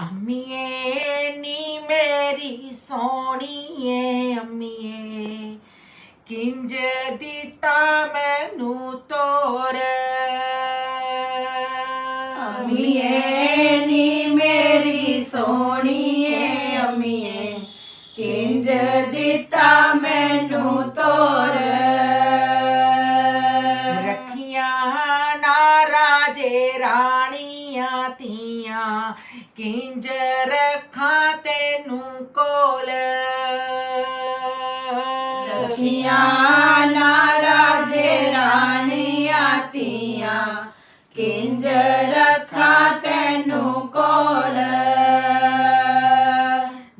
ਅੰਮੀਏ ਨੀ ਮੇਰੀ ਸੋਹਣੀਏ ਅੰਮੀਏ ਕਿੰਜ ਦਿੱਤਾ ਮੈਨੂੰ ਤੋਰ ਅੰਮੀਏ ਨੀ ਮੇਰੀ ਸੋਣੀ ਰਾਣੀਆਂ ਤੀਆਂ ਕਿੰਜ ਰੱਖਾਂ ਤੈਨੂੰ ਕੋਲ? ਰੱਖੀਆਂ ਨਾ ਰਾਜੇ ਰਾਣੀਆਂ ਤੀਆਂ ਕਿੰਜ ਰੱਖਾਂ ਤੈਨੂੰ ਕੋਲ?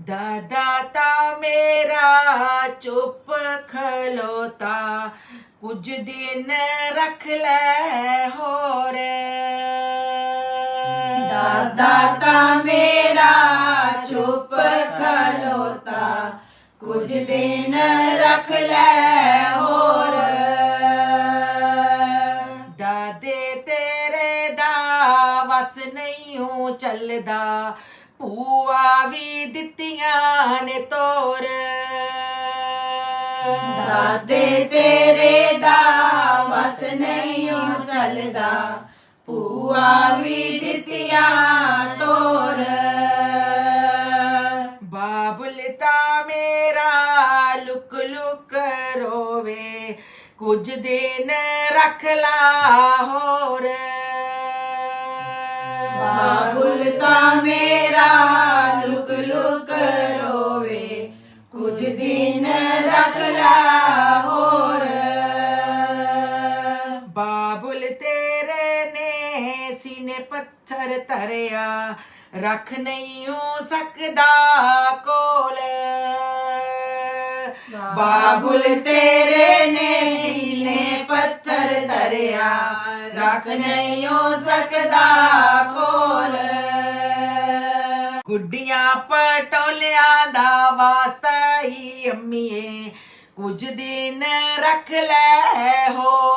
ਦਾਦਾ ਤਾਂ ਮੇਰਾ ਚੁੱਪ ਖਲੋਤਾ ਕੁਝ ਦਿਨ ਰੱਖ ਲੈ ਹੋਰ। ਦਾਦਾ ਤਾਂ ਮੇਰਾ ਚੁੱਪ ਖਲੋਤਾ ਕੁਝ ਦਿਨ ਰੱਖ ਲੈ ਹੋਰ ਦਾਦੇ ਤੇਰੇ ਦਾ ਵਸ ਨਹੀਂ ਹੂੰ ਚੱਲਦਾ ਭੂਆ ਵੀ ਦਿੱਤੀਆਂ ਨੇ ਤੋਰ ਦਾਦੇ ਤੇਰੇ ਦਾ ਵਸ ਨਹੀਂ ਓ ਚੱਲਦਾ ਭੂਆ ਵੀ ਦਿੱਤੀਆਂ ਤੋਰ। ਬਾਬੁਲ ਤਾਂ ਮੇਰਾ ਲੁਕ ਲੁਕ ਰੋਵੇ, ਕੁਝ ਦਿਨ ਰੱਖ ਲਾ ਹੋਰ। ਬਾਬੁਲ ਤਾਂ ਪੱਥਰ ਧਰਿਆ ਰੱਖ ਨਹੀਂ ਹੋ ਸਕਦਾ ਕੋਲ। ਬਾਬੁਲ ਤੇਰੇ ਨੇ ਸੀਨੇ ਪੱਥਰ ਧਰਿਆ ਰੱਖ ਨਹੀਂ ਹੋ ਸਕਦਾ ਕੋਲ। ਗੁੱਡੀਆਂ ਪਟੋਲਿਆਂ ਦਾ ਵਾਸਤਾ ਹੀ ਅੰਮੀਏ ਕੁਝ ਦਿਨ ਰੱਖ ਲੈ ਹੋਰ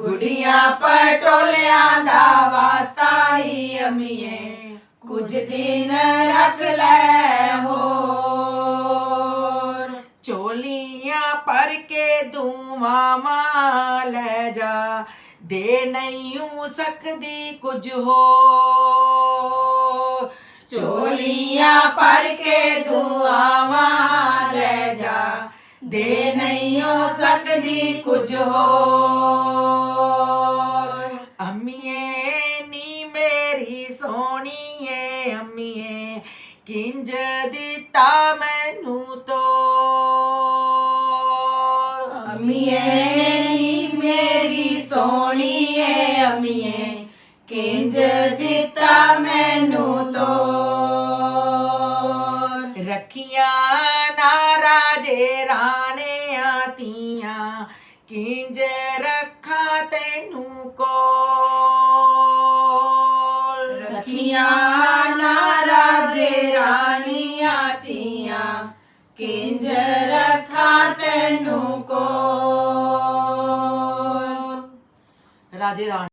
ਗੁੜੀਆਂ ਪਟੋਲਿਆਂ ਦਾ ਵਾਸਤਾ ਹੀ ਅਮੀਏ। ਕੁਝ ਦਿਨ ਰੱਖ ਲੈ ਹੋਰ। ਚੋਲੀਆਂ ਪਰ ਕੇ ਦੂਵਾਂ ਲੈ ਜਾ। ਦੇ ਨਹੀਂ ਊ ਸਕਦੀ ਕੁਝ ਹੋ ਚੋਲੀਆਂ ਪਰ ਕੇ ਦੁਆਵਾਂ ਲੈ ਜਾ। ਦੇ ਨਹੀਂ ਹੋ ਸਕਦੀ ਕੁਝ ਹੋ ਸੋਹਣੀਏ ਅੰਮੀਏ ਕਿੰਜ ਦਿੱਤਾ ਮੈਨੂੰ ਤੋਰ? ਅਮੀਏ ਮੇਰੀ ਸੋਹਣੀਏ ਅਮੀਏ ਕਿੰਜ ਦਿੱਤਾ ਮੈਨੂੰ ਤੋਰ? ਰੱਖੀਆਂ ਨਾ ਰਾਜੇ ਰਾਣਿਆਂ ਤੀਆਂ ਕਿੰਜ ਰੱਖਾਂ ਤੈਨੂੰ ਕੋਲ ਰੱਖੀਆਂ ਨਾ ਰਾਜੇ ਰਾਣੀਆਂ ਤੀਆਂ। ਕਿੰਜ ਰੱਖਾਂ ਤੈਨੂੰ ਕੋਲ? ਰਾਜੇ ਰਾਣੀ।